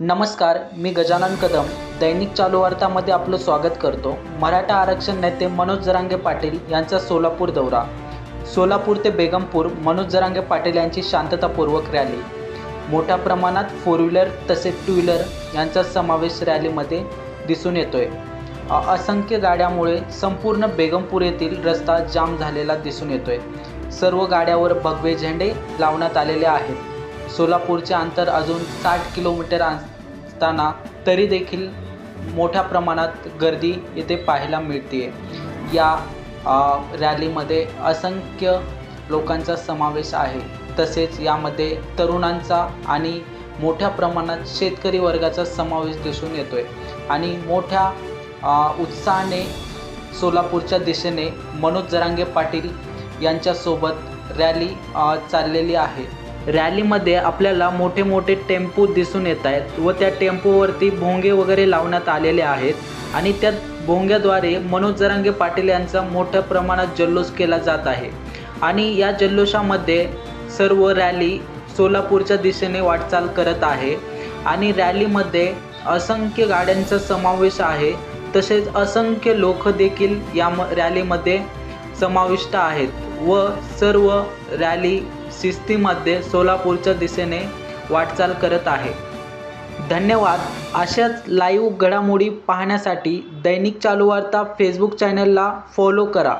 नमस्कार मी गजानन कदम. दैनिक चालू वार्तामध्ये आपलं स्वागत करतो. मराठा आरक्षण नेते मनोज जरांगे पाटील यांचा सोलापूर दौरा. सोलापूर ते बेगमपूर मनोज जरांगे पाटील यांची शांततापूर्वक रॅली. मोठ्या प्रमाणात फोर व्हीलर तसेच टू व्हीलर यांचा समावेश रॅलीमध्ये दिसून येतोय. असंख्य गाड्यामुळे संपूर्ण बेगमपूर येथील रस्ता जाम झालेला दिसून येतोय. सर्व गाड्यावर भगवे झेंडे लावण्यात आलेले आहेत. सोलापूरचे अंतर अजून साठ किलोमीटर असताना तरी देखील मोठ्या प्रमाणात गर्दी येथे पाहायला मिळते या रॅलीमध्ये असंख्य लोकांचा समावेश आहे. तसेच यामध्ये तरुणांचा आणि मोठ्या प्रमाणात शेतकरी वर्गाचा समावेश दिसून येतो आहे आणि मोठ्या उत्साहाने सोलापूरच्या दिशेने मनोज जरांगे पाटील यांच्यासोबत रॅली चाललेली आहे. रॅलीमध्ये आपल्याला मोठे मोठे टेम्पो दिसून येत आहेत व त्या टेम्पोवरती भोंगे वगैरे लावण्यात आलेले आहेत आणि त्या भोंग्याद्वारे मनोज जरांगे पाटील यांचा मोठ्या प्रमाणात जल्लोष केला जात आहे. आणि या जल्लोषामध्ये सर्व रॅली सोलापूरच्या दिशेने वाटचाल करत आहे आणि रॅलीमध्ये असंख्य गाड्यांचा समावेश आहे. तसेच असंख्य लोक देखील या म रॅलीमध्ये समाविष्ट आहेत. व सर्व रॅली शिस्तीमध्ये सोलापूरच्या दिशेने वाटचाल करत आहे. धन्यवाद. अशाच लाईव्ह घडामोडी पाहण्यासाठी दैनिक चालू वार्ता फेसबुक चॅनलला फॉलो करा.